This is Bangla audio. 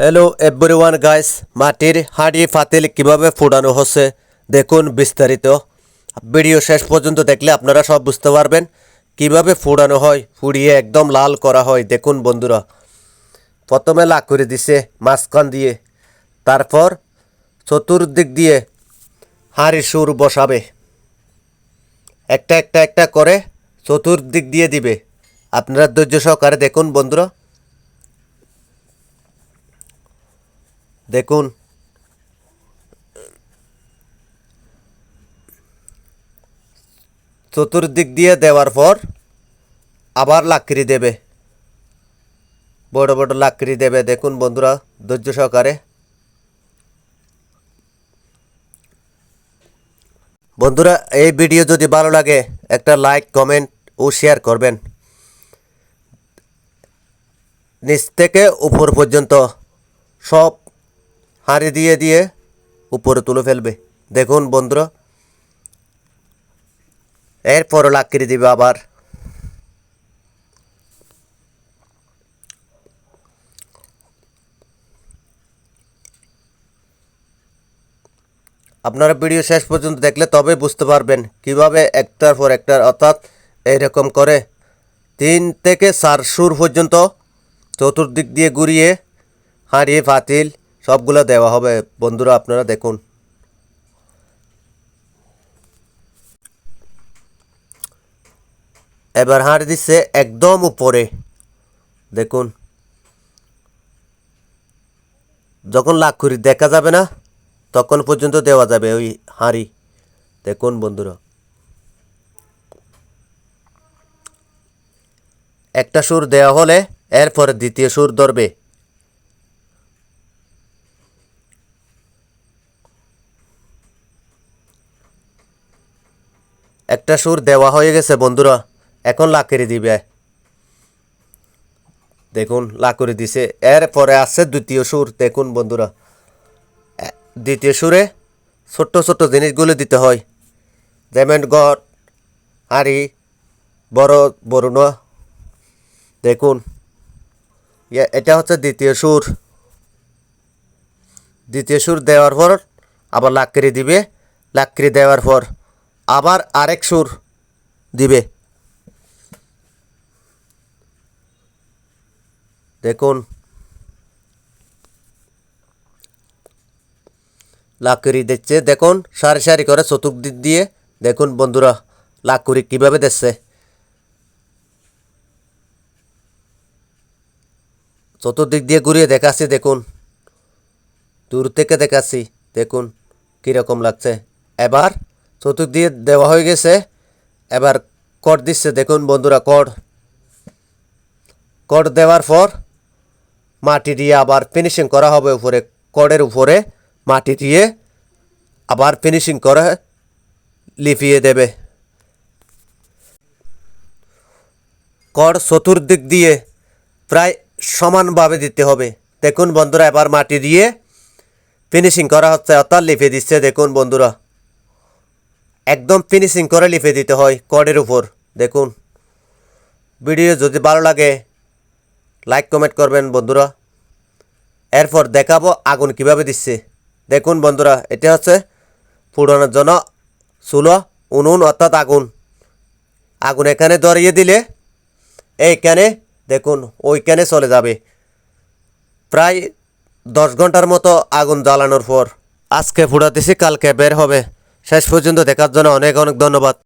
হ্যালো এভরিওয়ান গাইস মাটির হাঁড়ি ফাতিল কীভাবে ফুটানো হচ্ছে, দেখুন বিস্তারিত। ভিডিও শেষ পর্যন্ত দেখলে আপনারা সব বুঝতে পারবেন, কীভাবে ফুটানো হয় ফুড়িয়ে একদম লাল করা হয়, দেখুন বন্ধুরা। প্রথমে লাগ করে দিছে মাঝখান দিয়ে, তারপর চতুর্দিক দিয়ে হাঁড়ি সুর বসাবে। একটা একটা একটা করে চতুর্দিক দিয়ে দিবে। আপনারা ধৈর্য সহকারে দেখুন বন্ধুরা। দেখুন। চতুর্দিক দিয়ে দেওয়ার পর আবার লাকড়ি দেবে। বড় বড় লাকড়ি দেবে। দেখুন বন্ধুরা, ধৈর্য সহকারে। বন্ধুরা, এই ভিডিও যদি ভালো লাগে, একটা লাইক, কমেন্ট ও শেয়ার করবেন। নিচ থেকে উপর পর্যন্ত সব হাঁড়ি দিয়ে দিয়ে উপরে তুলে ফেলবে। দেখুন বন্ধুরা, এরপর লাকড়ি দিবে আবার। আপনারা ভিডিও শেষ পর্যন্ত দেখলে তবে বুঝতে পারবেন কীভাবে একটার পর একটার, অর্থাৎ এইরকম করে তিন থেকে চার সুর পর্যন্ত চতুর্দিক দিয়ে ঘুরিয়ে হাঁড়িয়ে পাতিল সবগুলো দেওয়া হবে। বন্ধুরা, আপনারা দেখুন। এবার হাঁড়ি দিচ্ছে একদম উপরে। দেখুন। যখন লাখুরি দেখা যাবে না, তখন পর্যন্ত দেওয়া যাবে ওই হাঁড়ি। দেখুন বন্ধুরা। একটা সুর দেওয়া হলে এরপরে দ্বিতীয় সুর ধরবে। একটা সুর দেওয়া হয়ে গেছে, বন্ধুরা। এখন লাকড়ি দিবে। দেখুন লাকড়ি দিছে। এরপরে আছে দ্বিতীয় সুর। দেখুন, বন্ধুরা। দ্বিতীয় সুরে ছোট্ট ছোট্ট জিনিসগুলো দিতে হয়। যেমন গড় হাঁড়ি বড়, বরুণ। দেখুন, ইয়ে- এটা হচ্ছে দ্বিতীয় সুর। দ্বিতীয় সুর দেওয়ার পর আবার লাকড়ি দিবে। লাকড়ি দেওয়ার পর আবার আরেক সুর দিবে। দেখুন। লাকড়ি দিচ্ছে। দেখুন, সারি সারি করে চতুর্দিক দিয়ে। দেখুন বন্ধুরা, লাকড়ি কীভাবে দিচ্ছে। চতুর্দিক দিয়ে ঘুরিয়ে দেখাচ্ছি, দেখুন। দূর থেকে দেখাচ্ছি, দেখুন কীরকম লাগছে। এবার চতুর্দিকে দেওয়া হয়ে গেছে। এবার কর দিচ্ছে, দেখুন বন্ধুরা, কর। কর দেওয়ার পর মাটি দিয়ে আবার ফিনিশিং করা হবে উপরে কড়ের উপরে মাটি দিয়ে আবার ফিনিশিং করে লিপিয়ে দেবে। কর চতুর্দিক দিয়ে প্রায় সমানভাবে দিতে হবে। দেখুন বন্ধুরা, এবার মাটি দিয়ে ফিনিশিং করা হচ্ছে, অর্থাৎ লিপে দিচ্ছে, দেখুন বন্ধুরা। একদম ফিনিশিং করে লিপে দিতে হয় কডের উপর। দেখুন। ভিডিও যদি ভালো লাগে লাইক কমেন্ট করবেন বন্ধুরা। এরপর দেখাবো আগুন কীভাবে দিচ্ছে। দেখুন বন্ধুরা, এটা হচ্ছে পুরানোর জন্য চুলো, উনুন অর্থাৎ আগুন। আগুন এখানে ধরিয়ে দিলে এইখানে, দেখুন, ওইখানে চলে যাবে। প্রায় দশ ঘণ্টার মতো আগুন জ্বালানোর পর। আজকে ফুটাতেছি, কালকে বের হবে। শেষ পর্যন্ত দেখার জন্য অনেক অনেক ধন্যবাদ।